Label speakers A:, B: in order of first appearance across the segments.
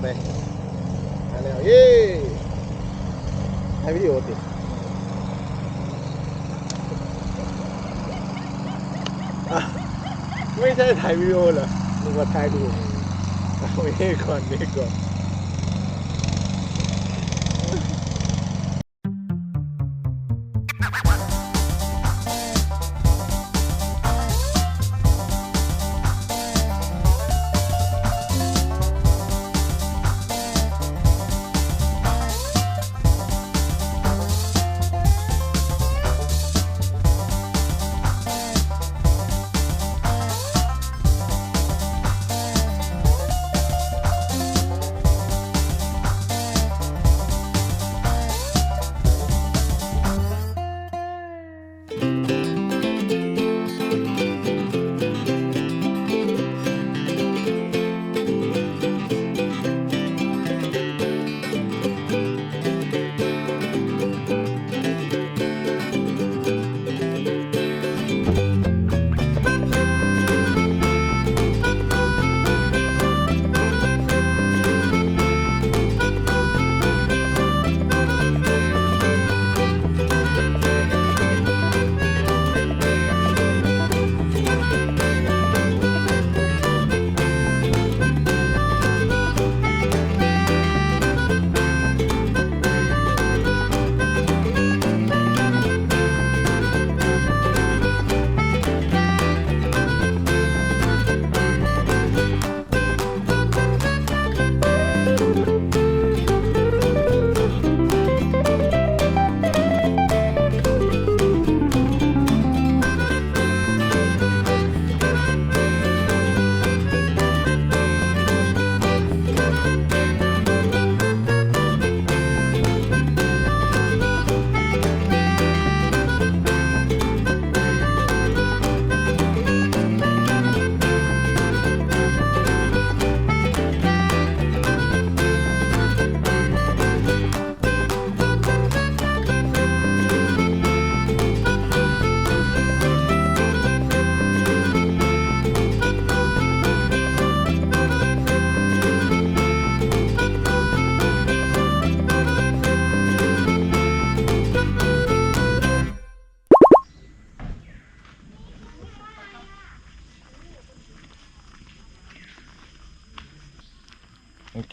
A: ไปมาแล้วเย้ถ่ายวิดีโอติอะไม่ใช่ถ่ายวิดีโอเหรอนึกว่าถ่ายรูปเอาเมฆก่อนเมฆก่อน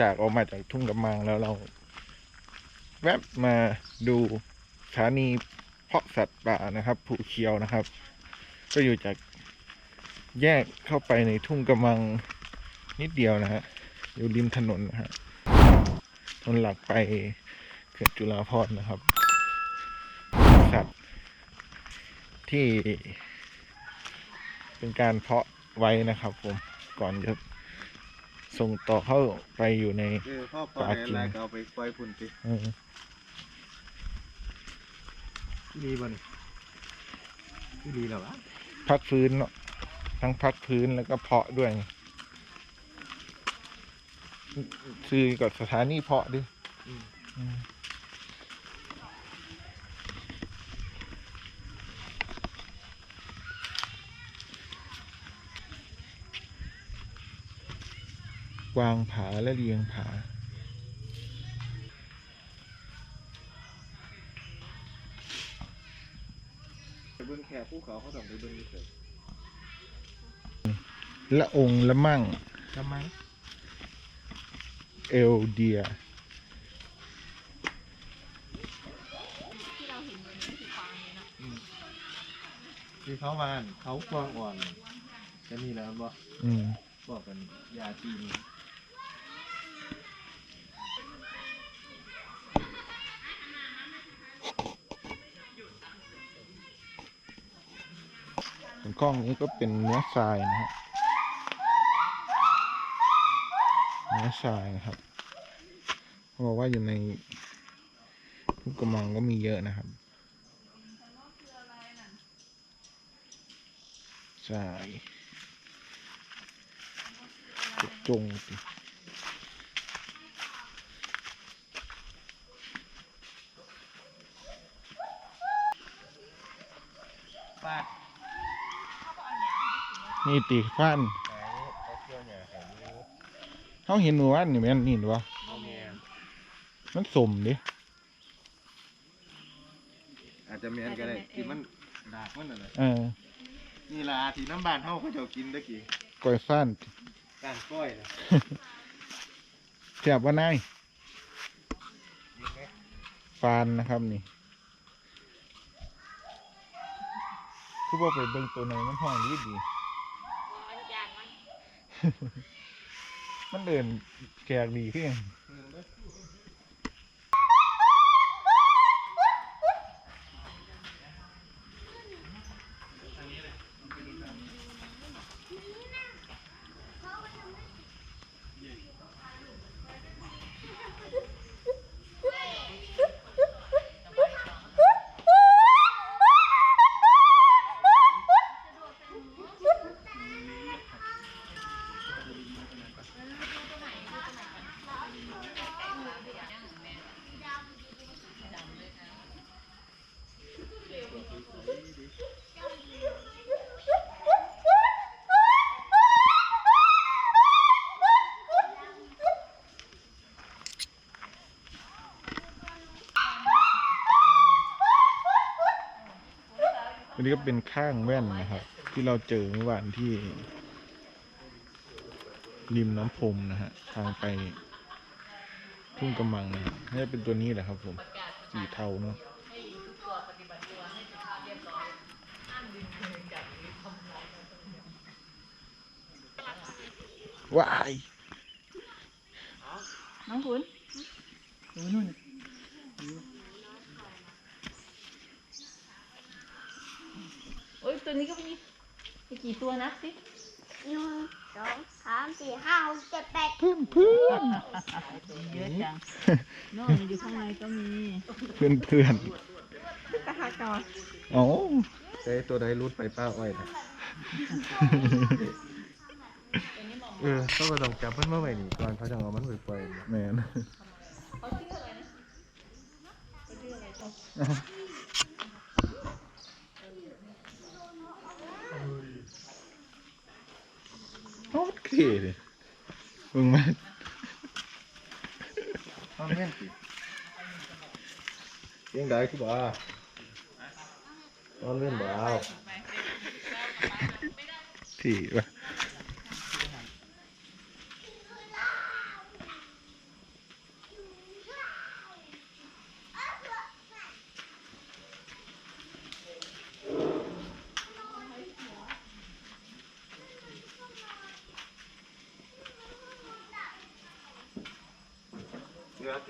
A: จากออกมาจากทุ่งกำมังแล้วเรา แวบมาดูสถานีเพาะสัตว์ป่านะครับภูเขียวนะครับ ก็อยู่จากแยกเข้าไปในทุ่งกำมังนิดเดียวนะฮะอยู่ริมถนนนะฮะถนนหลักไปเขื่อนจุฬาภรนะครับ สัตว์ที่เป็นการเพาะไว้นะครับผมก่อนจะ ส่งต่อเข้าไปอยู่ใน
B: เออพ่อปล่อยอะไรก็เอาไปปล่อยพุ่นสิ
A: เออ
B: ดีบ่นดีแล้ววะ
A: พักฟื้นเนอะทั้งพักพื้นแล้วก็เพาะด้วย ซื้อกับสถานีเพาะดิอืม วางผาและเรียงผา
B: ไปเบิ่งแค่ภูเขาเขาต้องไปเบิ่งเฉย
A: ละองค์ละมั่ง
B: ทำไม
A: เอลเดีย
B: ที่เขาวานเขากวางอ่อนจะมีแล้วบ่
A: อืม
B: บอกกันยาจีน
A: กล้องนี้ก็เป็นเนื้อทรายนะฮะเนื้อทรายนะครับเขาบอกว่าอยู่ในทุกกระมังก็มีเยอะนะครับทรายจง
B: จง
A: นี่ตีฟัน
B: ไหนเขาเที่ยวเนี่ยแถวนี้
A: เขาเห็นหมู่บ้านนี่แม่นนี่หรือวะ
B: โอเค
A: มันสมดิ
B: อาจจะแมนก็ได้ที่มันดากมันน่ะนะ
A: เออ
B: นี่ล่ะที่น้ำบานเฮาเขาเจ้ากินตะกี้
A: ก้อยฟ้าน
B: การก้อยนะ
A: แซ่บว่านายฟานนะครับนี่คือว่าไปเบิ่งตัวไหนมันห้องดีดี มันเดินแกกดีขึ้น อันนี้ก็เป็นข้างแว่นนะครับ ที่เราเจอเมื่อวานที่ ริมน้ำพรมนะฮะทางไปทุ่งกำมังนะน่าจะเป็นตัวนี้แหละครับผมสีเทาเนาะว้าย
C: น้องคุณดูนู่น อ้ยตัวนี้ก็มีมีกี่ตัวนับสิ
D: หนึ่งสองสามสี่ห้าหกเจ็ดแปด
A: เพื่อนเพื่อน
C: เยอะจังโน่นอยู่ข้างในก็มี
A: เพื่อนเพื่อน
C: ตาหักก่อน
A: อ๋อ
B: ใช้ตัวใดรุดไปป้าอ้อยนะเออเขาก็ต้องจับมันมาไว้นี่ก่อนเขาจะเอามันไปปล่อยนะ
A: แมนโอเคเลยมึงมา
B: เอาแม่นสิเลี้ยงได้คือบ่นอนเล่นบ่เอา
A: ที่วะ ต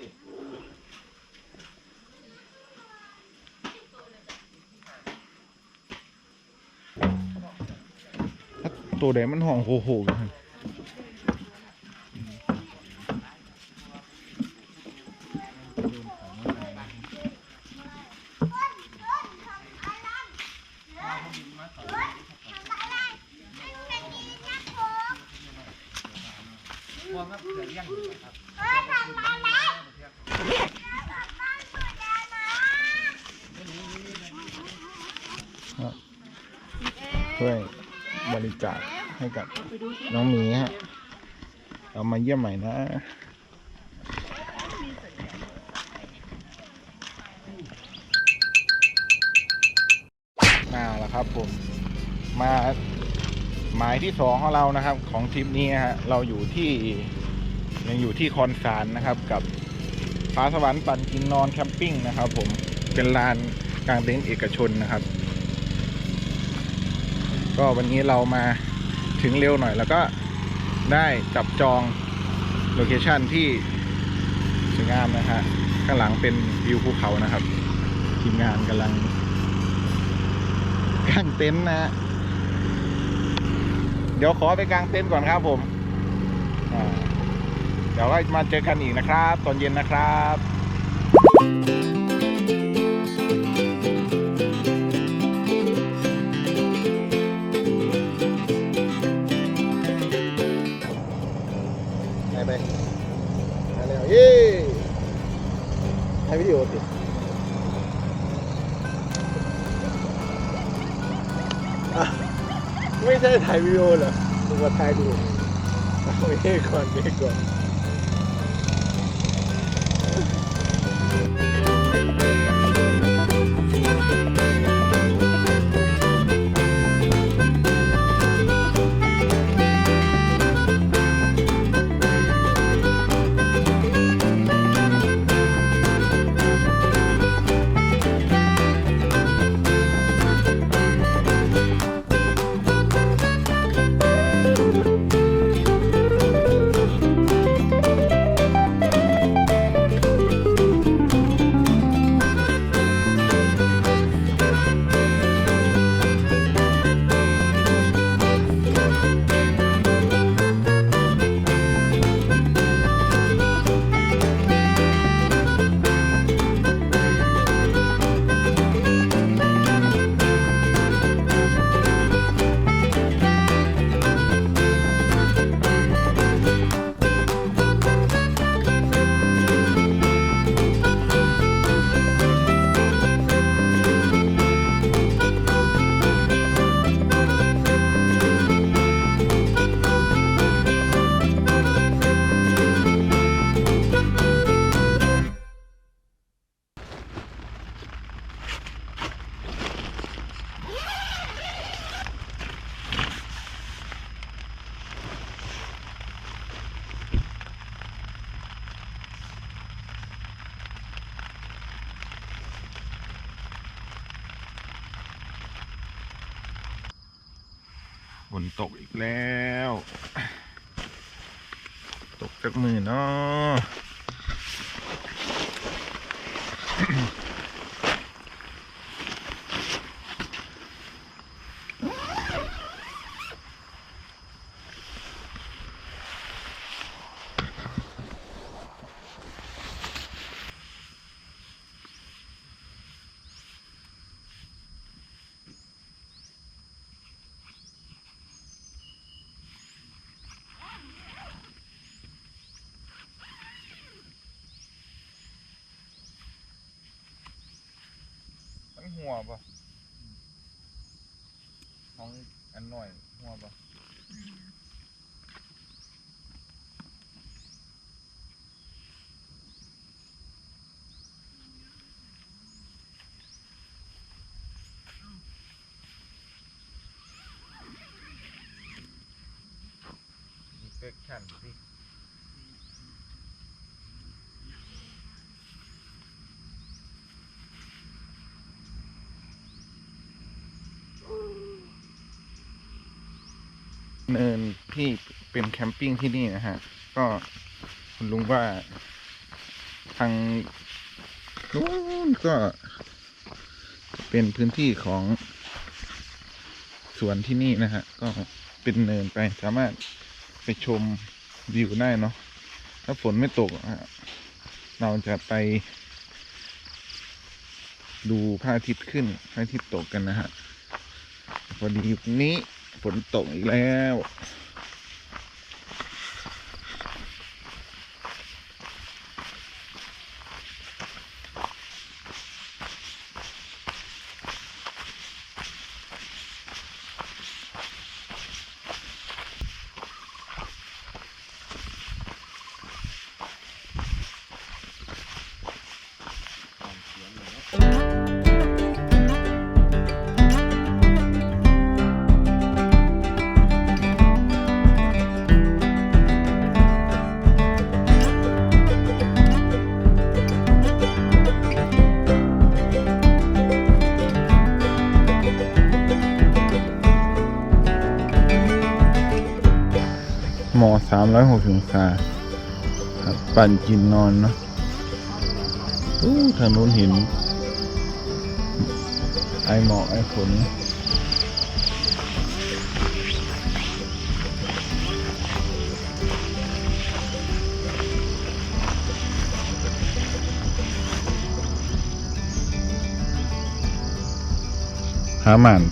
A: ัวใดมันห่องโหโหอยู่หั่น ช่วยบริจาคให้กับน้องหมีฮะ เรามาเยี่ยมใหม่นะมาแล้วครับผม มาหมายที่สองของเรานะครับ ของทริปนี้ฮะ เราอยู่ที่ยังอยู่ที่คอนสารนะครับกับาสวรรค์ปั่นกินนอนแคมปิ้งนะครับผมเป็นลานกลางเต็นท์เอกชนนะครับ ก็วันนี้เรามาถึงเร็วหน่อยแล้วก็ได้จับจองโลเคชันที่สวยงามนะฮะข้างหลังเป็นวิวภูเขานะครับ ทีมงานกำลังกางเต็นท์นะเดี๋ยวขอไปกางเต็นท์ก่อนครับผมอ่า ดี๋ยวก็มาเจอกันอีกนะครับ ตอนเย็นนะครับ
B: ไปไปมาแล้วเย้ถ่ายวิดีโอสิไม่ใช่ถ่ายวิดีโอเหรอนึกว่าถ่ายดูไปเอาเบรกก่อนเบรกก่อน
A: ฝ นตกอีกแล้ว ตกจากมือเนาะ หัวปะน้องอันหน่อยหัวปะ เนินที่เป็นแคมปิ้งที่นี่นะฮะ ก็คุณลุงว่า ทางนู้นก็ เป็นพื้นที่ของสวนที่นี่นะฮะ ก็เป็นเนินไปสามารถไปชมวิวได้เนาะถ้าฝนไม่ตกะะเราจะไป ดูพระอาทิตย์ขึ้นพระอาทิตย์ตกกันนะฮะพอดีวันนี้ ฝนตกอีกแล้ว ร้อยหกสิบองศาครับปั่นกินนอนเนาะอู้ทางนู้นเห็น ไอหมอกไอฝนหาหมัน